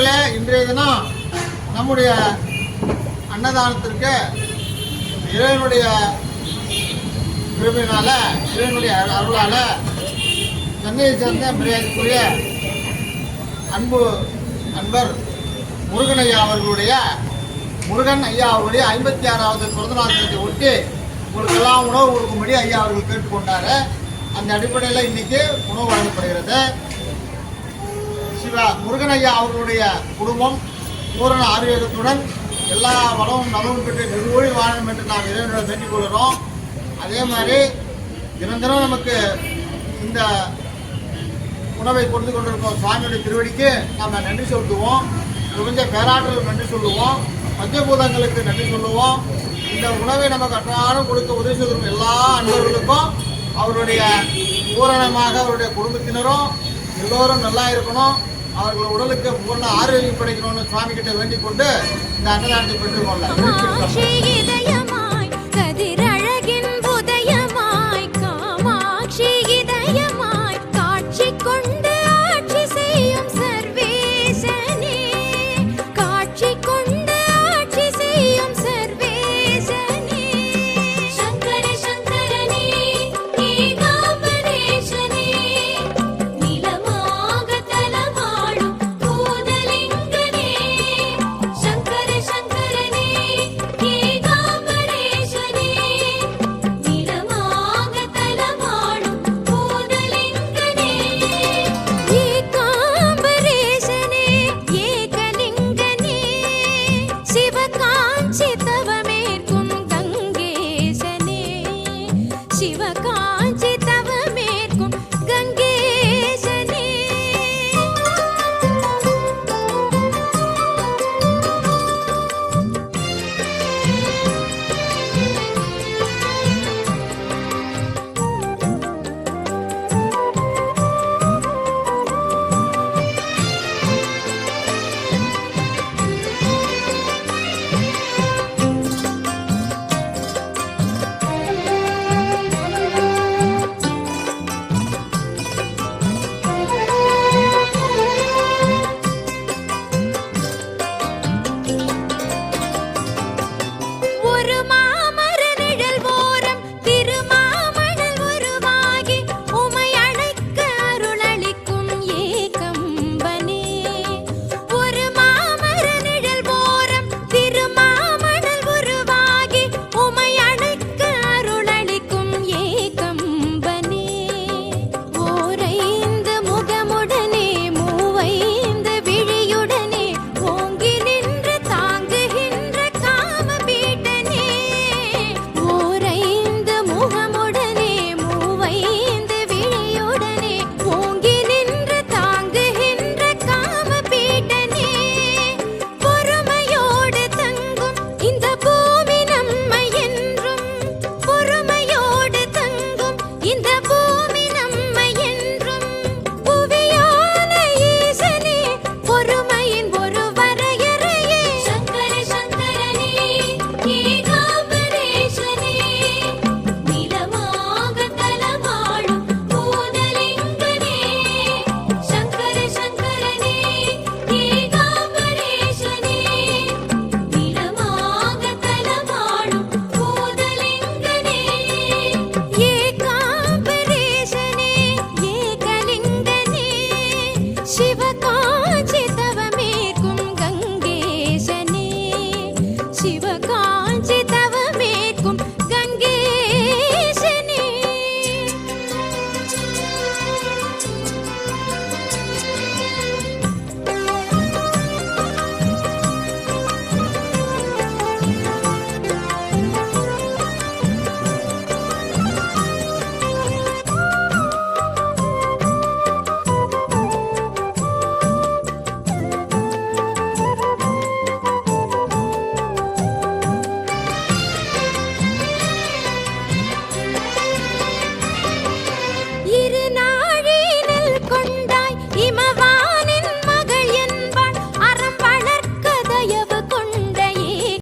நண்பர்களே இன்றைய தினம் நம்முடைய அன்னதானத்திற்கு இறைவனுடைய கிருபையினால இறைவனுடைய அருளால சென்னையை சேர்ந்த மரியாதைக்குரிய அன்பு அன்பர் முருகன் ஐயா அவர்களுடைய முருகன் ஐயா அவர்களுடைய ஐம்பத்தி ஆறாவது பிறந்தநாள் தினத்தை ஒட்டி உங்களுக்கெல்லாம் உணவு கொடுக்கும்படி ஐயா அவர்கள் கேட்டுக்கொண்டார். அந்த அடிப்படையில் இன்னைக்கு உணவு வழங்கப்படுகிறது. சிவா முருகன் ஐயா அவர்களுடைய குடும்பம் பூரண ஆரோக்கியத்துடன் எல்லா வளமும் நலமும் பெற்று நிர்வோழி வாழணும் என்று நாம் இறைவனோட வேண்டிக் கொள்கிறோம். அதே மாதிரி தினம் தினம் நமக்கு இந்த உணவை கொடுத்து கொண்டிருக்கோம் சுவாமியுடைய திருவடிக்கு நாம் நன்றி சொல்லுவோம் பிரபஞ்ச பேராற்றலுக்கு நன்றி சொல்லுவோம். பஞ்சபூதங்களுக்கு நன்றி சொல்லுவோம். இந்த உணவை நமக்கு அன்றாடம் கொடுக்க உதவி செய்திருக்கும் எல்லா அன்பர்களுக்கும் அவருடைய பூரணமாக அவருடைய குடும்பத்தினரும் எல்லோரும் நல்லா இருக்கணும் அவர்கள் உடலுக்கு பூர்ண ஆரோக்கியம் கிடைக்கணும்னு சுவாமி கிட்ட வேண்டிக் கொண்டு இந்த அன்னதானத்தை பெற்றுக்கொள்ள